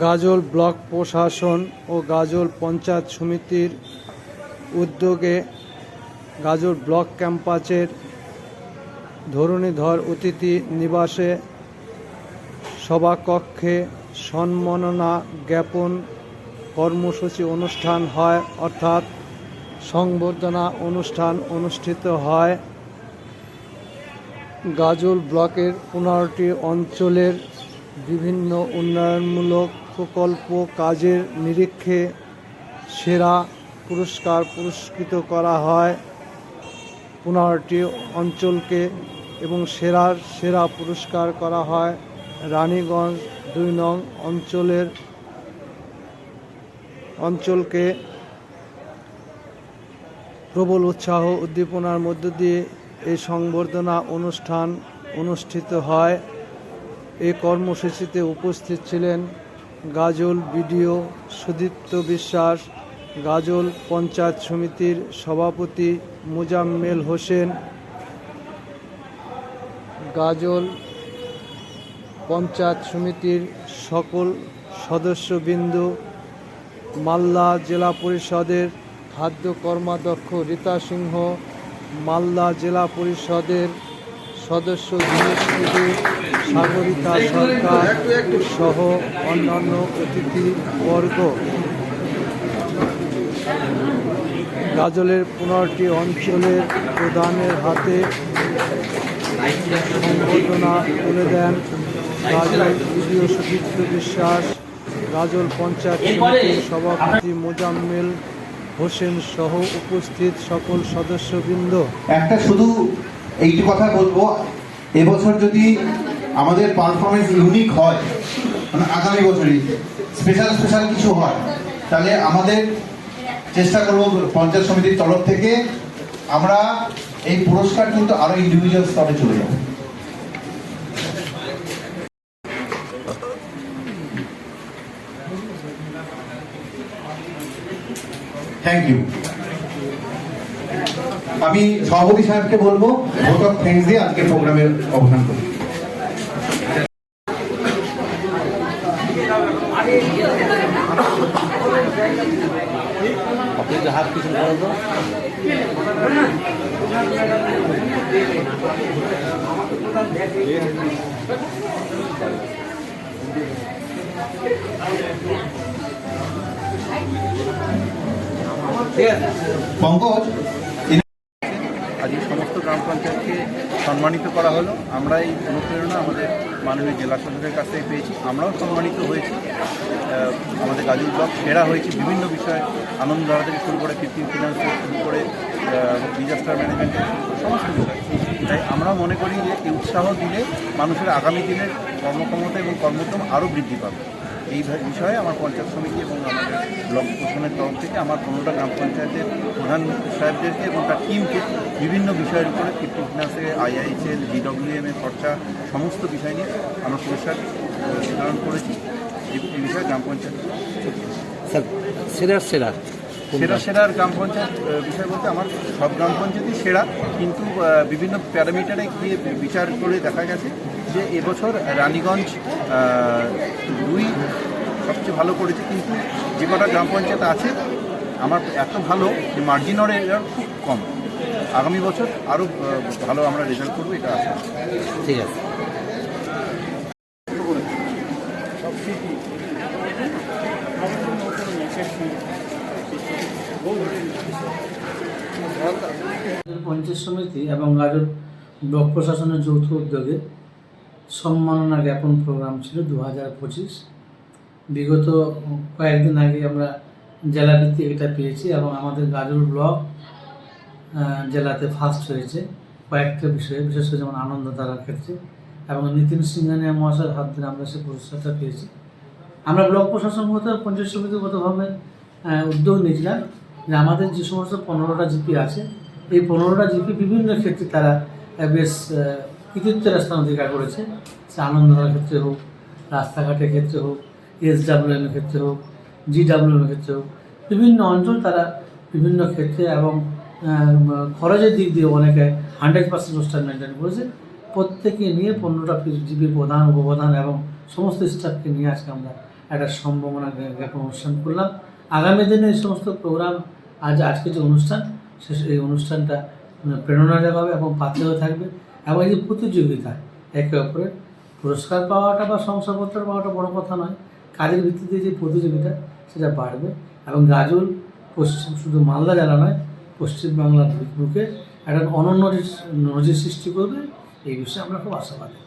গাজল block প্রশাসন ও গাজল পঞ্চায়েত সমিতির উদ্যোগে গাজল ব্লক ক্যাম্পাসের ধরণীধর অতিথি নিবাসে সভাকক্ষে সম্মাননা জ্ঞাপন কর্মসূচি অনুষ্ঠান হয়, অর্থাৎ সংবর্ধনা অনুষ্ঠান অনুষ্ঠিত হয়। গাজল ব্লকের পনেরোটি অঞ্চলের বিভিন্ন উন্নয়নমূলক প্রকল্প কাজের নিরীক্ষে সেরা পুরস্কার পুরস্কৃত করা হয়। পনেরোটি অঞ্চলকে এবং সেরার সেরা পুরস্কার করা হয় রানীগঞ্জ দুই নং অঞ্চলের অঞ্চলকে। প্রবল উৎসাহ উদ্দীপনার মধ্য দিয়ে এই সংবর্ধনা অনুষ্ঠান অনুষ্ঠিত হয়। এই কর্মসূচিতে উপস্থিত ছিলেন গাজল বিডিও সুদীপ্ত বিশ্বাস, গাজল পঞ্চায়েত সমিতির সভাপতি মোজাম্মেল হোসেন, গাজল পঞ্চায়েত সমিতির সকল সদস্যবৃন্দ, মালদা জেলা পরিষদের খাদ্য কর্মাধ্যক্ষ রীতা সিংহ, মালদা জেলা পরিষদের সদস্য দীনেশ সাগরিকা সরকার সহ অন্যান্য অতিথিবর্গ গাজলের পনেরোটি অঞ্চলের প্রধানের হাতে সংবর্ধনা তুলে দেন গাজল বিডিও সুদীপ্ত বিশ্বাস, গাজল পঞ্চায়েত সমিতির সভাপতি মোজাম্মেল হোসেন সহ উপস্থিত সকল সদস্যবৃন্দ। একটা শুধু এইটি কথা বলব, এবছর যদি আমাদের পারফরমেন্স ইউনিক হয় মানে আগামী বছরই স্পেশাল স্পেশাল কিছু হয়, তাহলে আমাদের চেষ্টা করব পঞ্চায়েত সমিতির তরফ থেকে আমরা এই পুরস্কার কিন্তু আরও ইন্ডিভিজুয়াল স্তরে চলে যাবে। থ্যাংক ইউ আমি সভাপতি সাহেবকে বলব ভোট অফ থ্যাংকস দিয়ে আজকে প্রোগ্রামের অবসান করি পঙ্কজ আজ এই সমস্ত গ্রাম পঞ্চায়েতকে সম্মানিত করা হলো। আমরা এই অনুপ্রেরণা আমাদের মাননীয় জেলা শাসকের কাছ থেকে পেয়েছি। আমরাও সম্মানিত হয়েছি। আমাদের গাজল ব্লক সেরা হয়েছে বিভিন্ন বিষয়ে। আনন্দ ধারা থেকে শুরু করে কৃত্রিম ফিনান্স থেকে শুরু করে ডিজাস্টার ম্যানেজমেন্ট সমস্ত বিষয়। তাই আমরা মনে করি যে উৎসাহ দিলে মানুষের আগামী দিনের কর্মক্ষমতা এবং কর্মোদ্যম আরও বৃদ্ধি পাবে। এই বিষয়ে আমার পঞ্চায়েত সমিতি এবং আমাদের ব্লক প্রশাসনের তরফ থেকে আমার পনেরোটা গ্রাম পঞ্চায়েতের প্রধান সাহেবদেরকে এবং তার টিমকে বিভিন্ন বিষয়ের উপরে কৃত্রিম ফিনান্সে আইআইএসএল জিডব্লিউএম এর খরচা সমস্ত বিষয় নিয়ে আমরা পুরস্কার নির্ধারণ করেছি। এই বিষয়ে গ্রাম পঞ্চায়েত স্যার সেরা সেরা। সেরা সেরার গ্রাম পঞ্চায়েত বিষয় বলতে আমার সব গ্রাম পঞ্চায়েতই সেরা কিন্তু বিভিন্ন প্যারামিটারে গিয়ে বিচার করে দেখা গেছে। যে এবছর রানীগঞ্জ দুই সবচেয়ে ভালো করেছে কিন্তু যে কটা গ্রাম পঞ্চায়েত আছে আমার এত ভালো যে মার্জিন অর এরার খুব কম। আগামী বছর আরও ভালো আমরা রেজাল্ট করব এটা আশা ঠিক আছে। পঞ্চায়েত সমিতি এবং গাজর ব্লক প্রশাসনের যৌথ উদ্যোগে সম্মাননা জ্ঞাপন প্রোগ্রাম ছিল দু হাজার পঁচিশ। বিগত কয়েকদিন আগে আমরা জেলা ভিত্তিক এটা পেয়েছি এবং আমাদের গাজর ব্লক জেলাতে ফার্স্ট হয়েছে কয়েকটা বিষয়ে, বিশেষ করে যেমন আনন্দধারার ক্ষেত্রে। এবং নিতিন সিংহানিয়া মহাশয়ের হাত ধরে আমরা সে পুরস্কারটা পেয়েছি। আমরা ব্লক প্রশাসন প্রশাসনগত পঞ্চায়েত সমিতিগতভাবে উদ্যোগ নিয়েছিলাম যে আমাদের যে সমস্ত পনেরোটা জিপি আছে, এই পনেরোটা জিপি বিভিন্ন ক্ষেত্রে তারা বেশ কৃতিত্বের স্থান অধিকার করেছে। সে আনন্দধারার ক্ষেত্রে হোক রাস্তাঘাটের ক্ষেত্রে হোক এস ডাব্লিউএম এর ক্ষেত্রে হোক জি ডাব্লিউএম এর ক্ষেত্রে হোক বিভিন্ন অঞ্চল তারা বিভিন্ন ক্ষেত্রে এবং খরচের দিক দিয়ে অনেকে হান্ড্রেড পার্সেন্ট অনুষ্ঠান মেনটেন করেছে। প্রত্যেকে নিয়ে পনেরোটা জিবির প্রধান উপপ্রধান এবং সমস্ত স্টাফকে নিয়ে আজকে আমরা একটা সম্ভাবনা অনুষ্ঠান করলাম। আগামী দিনে এই সমস্ত প্রোগ্রাম আজ আজকে যে অনুষ্ঠান সে এই অনুষ্ঠানটা উম, প্রেরণা জাগাবে এবং পাথেও থাকবে। এবং এই প্রতিযোগিতা একে অপরের পুরস্কার পাওয়াটা বা শংসাপত্র পাওয়াটা বড় কথা নয়। কাজের ভিত্তিতে যে প্রতিযোগিতা, সেটা বাড়বে এবং গাজল পশ্চিম, শুধু মালদা জেলা নয় পশ্চিমবাংলার বুকে একটা অনন্য নজির সৃষ্টি করবে। এই বিষয়ে আমরা খুব আশাবাদী।